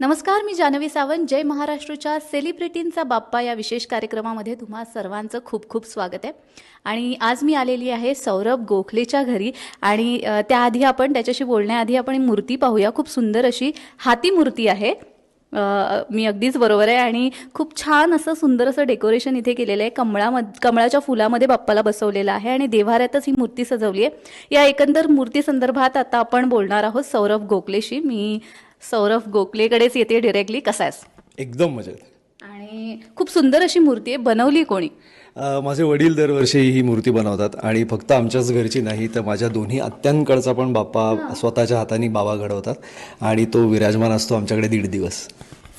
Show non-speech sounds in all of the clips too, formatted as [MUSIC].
नमस्कार मी जानवी सावंत. जय महाराष्ट्रच्या सेलिब्रिटींचा बाप्पा या विशेष कार्यक्रमामध्ये तुम्हा सर्वांचं खूप खूप स्वागत आहे. आणि आज मी आलेली आहे सौरभ गोखलेच्या घरी आणि त्याआधी आपण त्याच्याशी बोलण्याआधी आपण मूर्ती पाहूया. खूप सुंदर अशी हाती मूर्ती आहे. मी अगदीच बरोबर आहे आणि खूप छान असं सुंदर असं डेकोरेशन इथे केलेलं आहे. कमळामध कमळाच्या फुलामध्ये बाप्पाला बसवलेलं आहे आणि देवाऱ्यातच ही मूर्ती सजवली आहे. या एकंदर मूर्ती संदर्भात आता आपण बोलणार आहोत सौरभ गोखलेशी. मी सौरभ गोखलेकडेच येते डिरेक्टली कसा आहेस? एकदम मजेत. आणि खूप सुंदर अशी मूर्ती आहे. बनवली कोणी? अ, माझे वडील दरवर्षी ही मूर्ती बनवतात आणि फक्त आमच्याच घरची नाही तर माझ्या दोन्ही आत्यांकडचा पण बाप्पा स्वतःच्या हाताने बाबा घडवतात आणि तो विराजमान असतो आमच्याकडे दीड दिवस.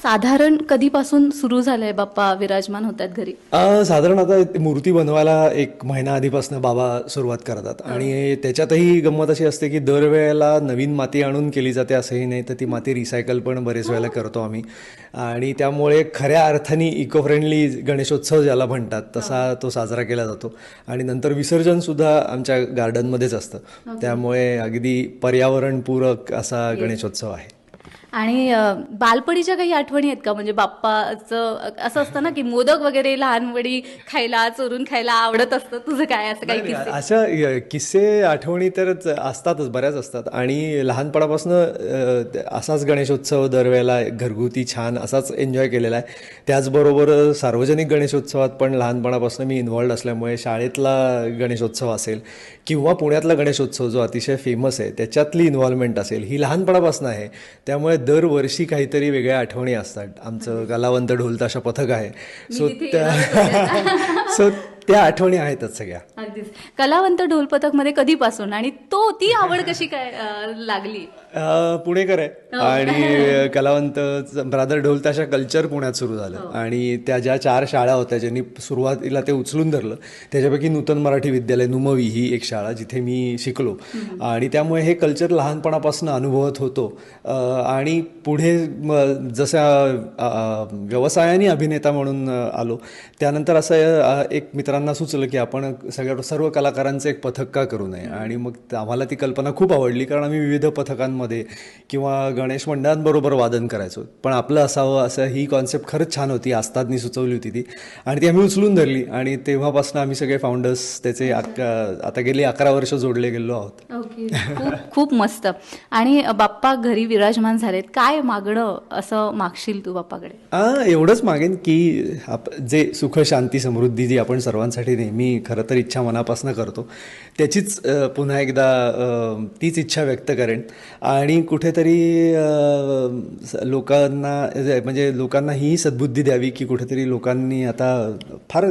साधारण कधीपासून सुरू झालंय बाप्पा विराजमान होतात घरी? अ, साधारण आता ती मूर्ती बनवायला एक महिना आधीपासून बाबा सुरुवात करतात. आणि त्याच्यातही गंमत अशी असते की दरवेळेला नवीन माती आणून केली जाते असंही नाही तर ती माती रिसायकल पण बरेच वेळेला करतो आम्ही. आणि त्यामुळे खऱ्या अर्थाने इको फ्रेंडली गणेशोत्सव ज्याला म्हणतात तसा तो साजरा केला जातो. आणि नंतर विसर्जन सुद्धा आमच्या गार्डनमध्येच असतं. त्यामुळे अगदी पर्यावरणपूरक असा गणेशोत्सव आहे. आणि बालपणीच्या काही आठवणी आहेत का? म्हणजे बाप्पाचं असं असतं ना की मोदक वगैरे लहानपणी खायला चोरून खायला आवडत असतं. तुझं काय? असं काही किस्से? अशा किस्से आठवणी तर असतातच बऱ्याच असतात. आणि लहानपणापासून असाच गणेशोत्सव दरवेळेला घरगुती छान असाच एन्जॉय केलेला आहे. त्याचबरोबर सार्वजनिक गणेशोत्सवात पण लहानपणापासून मी इन्व्हॉल्ड असल्यामुळे शाळेतला गणेशोत्सव असेल किंवा पुण्यातला गणेशोत्सव जो अतिशय फेमस आहे त्याच्यातली इन्व्हॉल्वमेंट असेल ही लहानपणापासून आहे. त्यामुळे दरवर्षी काहीतरी वेगळ्या आठवणी असतात. आमचं कलावंत ढोलताशा पथक आहे. सो त्या सो [LAUGHS] त्या आठवणी आहेतच सगळ्या. अगदीच. कलावंत ढोल पथकमध्ये कधीपासून आणि तो ती आवड कशी काय अ, लागली? अ, पुणेकर आहे आणि कलावंत ब्रादर ढोल ताशा कल्चर पुण्यात सुरू झालं. आणि त्या ज्या चार शाळा होत्या ज्यांनी सुरुवातीला ते उचलून धरलं त्याच्यापैकी नूतन मराठी विद्यालय नुमवी ही एक शाळा जिथे मी शिकलो. आणि त्यामुळे हे कल्चर लहानपणापासून अनुभवत होतो. अ, आणि पुढे म, अ, अ, व्यवसायाने अभिनेता म्हणून अ, आलो. त्यानंतर असं अ, एक मित्रांना सुचलं की आपण सगळ्या सर्व कलाकारांचं एक पथक का करू नये. आणि मग आम्हाला ती कल्पना खूप आवडली कारण आम्ही विविध पथकांमध्ये किंवा गणेश मंडळांबरोबर वादन करायचो. पण आपलं असावं असं ही कॉन्सेप्ट खरंच छान होती आस्तादनी सुचवली होती ती. आणि ती आम्ही उचलून धरली. आणि तेव्हापासून आम्ही सगळे फाउंडर्स त्याचे अक- आता गेली अकरा वर्ष जोडले गेलो आहोत. ओके खूप खूप मस्त. आणि बाप्पा घरी विराजमान झालेत. काय मागणं असं मागशील तू बाप्पाकडे? एवढंच मागेन की आप जे सुख शांती समृद्धी जी आपण सर्वांसाठी नेहमी खरं तर इच्छा मनापासून करतो त्याचीच पुन्हा एकदा तीच इच्छा व्यक्त करेन. आणि कुठेतरी लोकांना म्हणजे लोकांना ही सद्बुद्धी द्यावी की कुठेतरी लोकांनी आता फार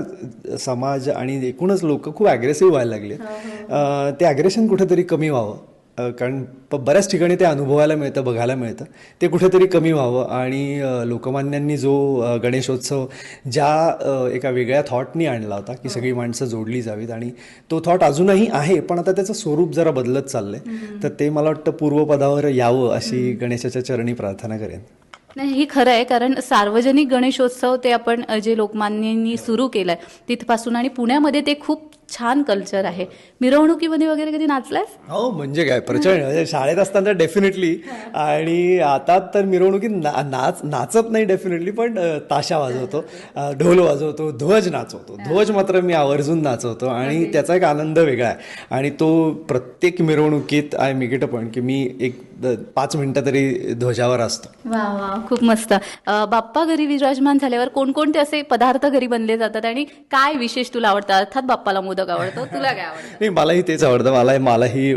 समाज आणि एकूणच लोक खूप ॲग्रेसिव्ह व्हायला लागले अ, ते ॲग्रेशन कुठेतरी कमी व्हावं. कारण प बऱ्याच ठिकाणी ते अनुभवायला मिळतं बघायला मिळतं. ते कुठेतरी कमी व्हावं आणि लोकमान्यांनी जो गणेशोत्सव ज्या एका वेगळ्या थॉटनी आणला होता की सगळी माणसं जोडली जावीत आणि तो थॉट अजूनही आहे पण आता त्याचं स्वरूप जरा बदलत चाललंय. तर ते मला वाटतं पूर्वपदावर यावं अशी गणेशाच्या चरणी प्रार्थना करेन. नाही हे खरं आहे कारण सार्वजनिक गणेशोत्सव ते आपण जे लोकमान्यांनी सुरू केलंय तिथपासून आणि पुण्यामध्ये ते खूप छान कल्चर आहे. मिरवणुकीमध्ये वगैरे कधी नाचलायस? हो म्हणजे काय प्रचंड. म्हणजे शाळेत असताना डेफिनेटली आणि आता तर मिरवणुकीत ना नाच नाचत नाही डेफिनेटली पण ताशा वाजवतो ढोल वाजवतो ध्वज नाचवतो. ध्वज मात्र मी आवर्जून नाचवतो आणि त्याचा एक आनंद वेगळा आहे. आणि तो प्रत्येक मिरवणुकीत I make it a point की मी एक पाच मिनटं तरी ध्वजावर असतो. वा वा खूप मस्त. बाप्पा घरी विराजमान झाल्यावर कोणकोणते असे पदार्थ घरी बनले जातात आणि काय विशेष तुला आवडतं? अर्थात बाप्पाला मोदक आवडतो तुला काय आवडतं? नाही मलाही तेच आवडतं. मला मलाही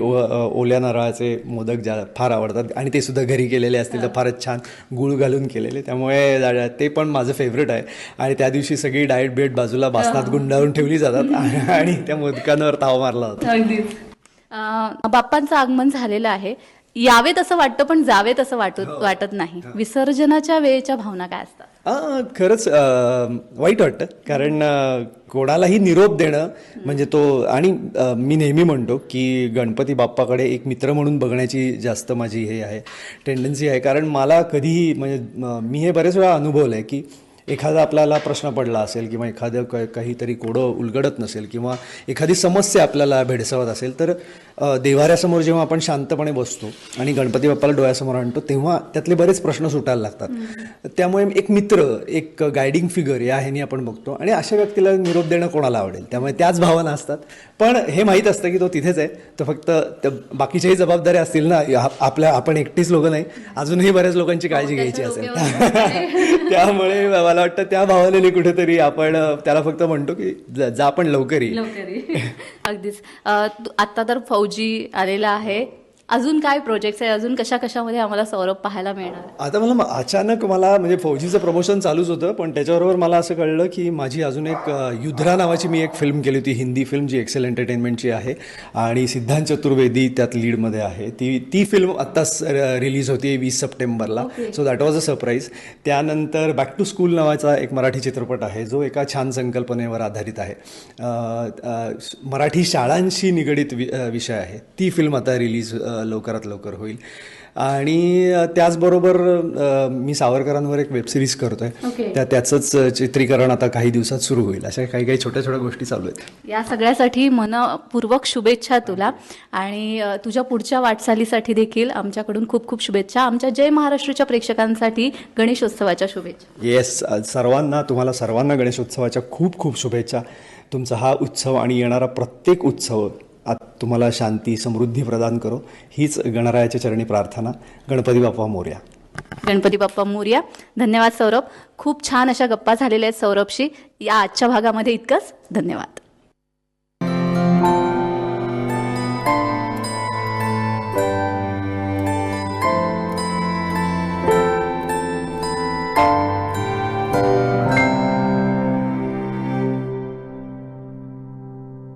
ओल्या नारळाचे मोदक ज्या फार आवडतात. आणि ते सुद्धा घरी केलेले असतील तर फारच छान गुळ घालून केलेले. त्यामुळे जा- ते पण माझं फेवरेट आहे. आणि त्या दिवशी सगळी डाएट बेट बाजूला बासनात गुंडाळून ठेवली जातात. [LAUGHS] आणि त्या मोदकांवर ताव मारला होता अगदीच. बाप्पांचं आगमन झालेलं आहे. यावेत असं वाटतं पण जावेत असं वाटत वाटत नाही. विसर्जनाच्या वेळेच्या भावना काय असतात? खरंच वाईट वाटतं. कारण कोणालाही निरोप देणं म्हणजे तो आणि मी नेहमी म्हणतो की गणपती बाप्पाकडे एक मित्र म्हणून बघण्याची जास्त माझी हे आहे टेंडन्सी आहे. कारण मला कधीही म्हणजे म, हे बरेच वेळा अनुभवलं आहे की एखादा आपल्याला प्रश्न पडला असेल किंवा एखादं काहीतरी कोडं उलगडत नसेल किंवा एखादी समस्या आपल्याला भेडसावत असेल तर देवाऱ्यासमोर जेव्हा आपण शांतपणे बसतो आणि गणपती बाप्पाला डोळ्यासमोर आणतो तेव्हा त्यातले बरेच प्रश्न सुटायला लागतात. त्यामुळे एक मित्र एक गायडिंग फिगर या ह्यानी आपण बघतो आणि अशा व्यक्तीला निरोप देणं कोणाला आवडेल? त्यामुळे त्याच भावना असतात. पण हे माहीत असतं की तो तिथेच आहे. तो फक्त त्या बाकीच्याही जबाबदाऱ्या असतील ना आपल्या आपण एकटीच लोक नाही. अजूनही बऱ्याच लोकांची काळजी घ्यायची असेल. [LAUGHS] त्यामुळे मला वाटतं त्या भावनेने कुठेतरी आपण त्याला फक्त म्हणतो की जा पण लवकर. [LAUGHS] अगदीच. आता तर फौजी आलेला आहे. अजून काय प्रोजेक्ट आहे अजून कशा कशामध्ये आम्हाला सौरभ पाहायला मिळणार? आता मला अचानक मला म्हणजे फौजीचं प्रमोशन चालूच होतं पण त्याच्याबरोबर मला असं कळलं की माझी अजून एक अ, युध्रा नावाची मी एक फिल्म केली होती हिंदी फिल्म जी एक्सेल एंटरटेनमेंटची आहे. आणि सिद्धांत चतुर्वेदी त्यात लीडमध्ये आहे. ती ती फिल्म आत्ताच रिलीज होती वीस सप्टेंबरला. So that was a surprise त्यानंतर बॅक टू स्कूल नावाचा एक मराठी चित्रपट आहे जो एका छान संकल्पनेवर आधारित आहे. मराठी शाळांशी निगडीत विषय आहे. ती फिल्म आता रिलीज लवकरात लवकर होईल. आणि त्याचबरोबर मी सावरकरांवर एक वेबसिरीज करतोय. Okay. त्या त्याचंच चित्रीकरण आता काही दिवसात सुरू होईल. अशा काही काही छोट्या छोट्या गोष्टी चालू आहेत. या सगळ्यासाठी मनपूर्वक शुभेच्छा तुला. आणि तुझ्या पुढच्या वाटचालीसाठी देखील आमच्याकडून खूप खूप शुभेच्छा. आमच्या जय महाराष्ट्राच्या प्रेक्षकांसाठी गणेशोत्सवाच्या शुभेच्छा. येस सर्वांना तुम्हाला सर्वांना गणेशोत्सवाच्या खूप खूप शुभेच्छा. तुमचा हा उत्सव आणि येणारा प्रत्येक उत्सव आत तुम्हाला शांती समृद्धी प्रदान करो. हीच गणरायाच्या चरणी प्रार्थना. गणपती बाप्पा मोर्या. गणपती बाप्पा मोर्या. धन्यवाद सौरभ. खूप छान अशा गप्पा झालेल्या आहेत सौरभशी. या आजच्या भागामध्ये इतकंच. धन्यवाद.